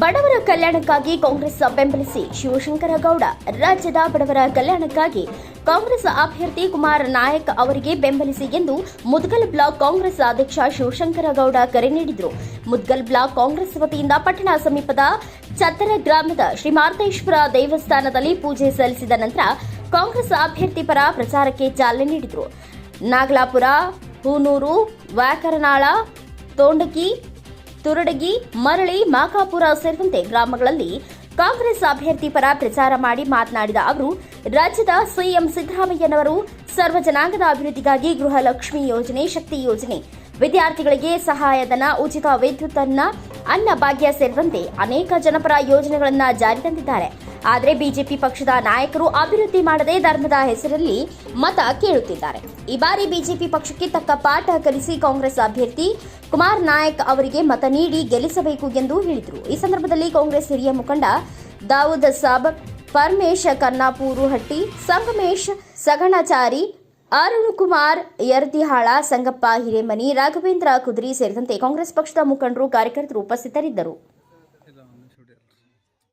ಬಡವರ ಕಲ್ಯಾಣಕ್ಕಾಗಿ ಕಾಂಗ್ರೆಸ್ ಬೆಂಬಲಿಸಿ ಶಿವಶಂಕರ ಗೌಡ, ರಾಜ್ಯದ ಬಡವರ ಕಲ್ಯಾಣಕ್ಕಾಗಿ ಕಾಂಗ್ರೆಸ್ ಅಭ್ಯರ್ಥಿ ಕುಮಾರ್ ನಾಯಕ್ ಅವರಿಗೆ ಬೆಂಬಲಿಸಿ ಎಂದು ಮುದ್ಗಲ್ ಬ್ಲಾಕ್ ಕಾಂಗ್ರೆಸ್ ಅಧ್ಯಕ್ಷ ಶಿವಶಂಕರ ಗೌಡ ಕರೆ ನೀಡಿದರು. ಮುದ್ಗಲ್ ಬ್ಲಾಕ್ ಕಾಂಗ್ರೆಸ್ ವತಿಯಿಂದ ಪಟ್ಟಣ ಸಮೀಪದ ಚತ್ತರ ಗ್ರಾಮದ ಶ್ರೀ ಮಾರ್ತೇಶ್ವರ ದೇವಸ್ಥಾನದಲ್ಲಿ ಪೂಜೆ ಸಲ್ಲಿಸಿದ ನಂತರ ಕಾಂಗ್ರೆಸ್ ಅಭ್ಯರ್ಥಿ ಪರ ಪ್ರಚಾರಕ್ಕೆ ಚಾಲನೆ ನೀಡಿದರು. ನಾಗಲಾಪುರ, ಹೂನೂರು, ವ್ಯಾಕರನಾಳ, ತೋಂಡಕಿ ತುರಡಗಿ, ಮರಳಿ, ಮಾಕಾಪುರ ಸೇರಿದಂತೆ ಗ್ರಾಮಗಳಲ್ಲಿ ಕಾಂಗ್ರೆಸ್ ಅಭ್ಯರ್ಥಿ ಪರ ಪ್ರಚಾರ ಮಾಡಿ ಮಾತನಾಡಿದ ಅವರು, ರಾಜ್ಯದ ಸಿಎಂ ಸಿದ್ದರಾಮಯ್ಯನವರು ಸರ್ವ ಜನಾಂಗದ ಅಭಿವೃದ್ಧಿಗಾಗಿ ಗೃಹಲಕ್ಷ್ಮಿ ಯೋಜನೆ, ಶಕ್ತಿ ಯೋಜನೆ. ವಿದ್ಯಾರ್ಥಿಗಳಿಗೆ ಸಹಾಯಧನ, ಉಚಿತ ವಿದ್ಯುತ್ ಅನ್ನ ಅನ್ನ ಭಾಗ್ಯ ಸೇರಿದಂತೆ ಅನೇಕ ಜನಪರ ಯೋಜನೆಗಳನ್ನು ಜಾರಿ ತಂದಿದ್ದಾರೆ. ಆದರೆ ಬಿಜೆಪಿ ಪಕ್ಷದ ನಾಯಕರು ಅಭಿವೃದ್ಧಿ ಮಾಡದೆ ಧರ್ಮದ ಹೆಸರಲ್ಲಿ ಮತ ಕೇಳುತ್ತಿದ್ದಾರೆ. ಈ ಬಾರಿ ಬಿಜೆಪಿ ಪಕ್ಷಕ್ಕೆ ತಕ್ಕ ಪಾಠ ಕಲಿಸಿ ಕಾಂಗ್ರೆಸ್ ಅಭ್ಯರ್ಥಿ ಕುಮಾರ್ ನಾಯಕ್ ಅವರಿಗೆ ಮತ ನೀಡಿ ಗೆಲ್ಲಿಸಬೇಕು ಎಂದು ಹೇಳಿದರು. ಈ ಸಂದರ್ಭದಲ್ಲಿ ಕಾಂಗ್ರೆಸ್ ಹಿರಿಯ ಮುಖಂಡ ದಾವೂದ್ ಸಾಬ್, ಪರಮೇಶ್ ಕನ್ನಾಪೂರು ಹಟ್ಟಿ, ಸಂಗಮೇಶ್ ಸಗಣಚಾರಿ ಅರುಣ್ ಕುಮಾರ್ ಯರ್ದಿಹಾಳ ಸಂಗಪ್ಪ ಹಿರೇಮನಿ ರಾಘವೇಂದ್ರ ಕುದುರಿ ಸೇರಿದಂತೆ ಕಾಂಗ್ರೆಸ್ ಪಕ್ಷದ ಮುಖಂಡರು ಕಾರ್ಯಕರ್ತರು ಉಪಸ್ಥಿತರಿದ್ದರು.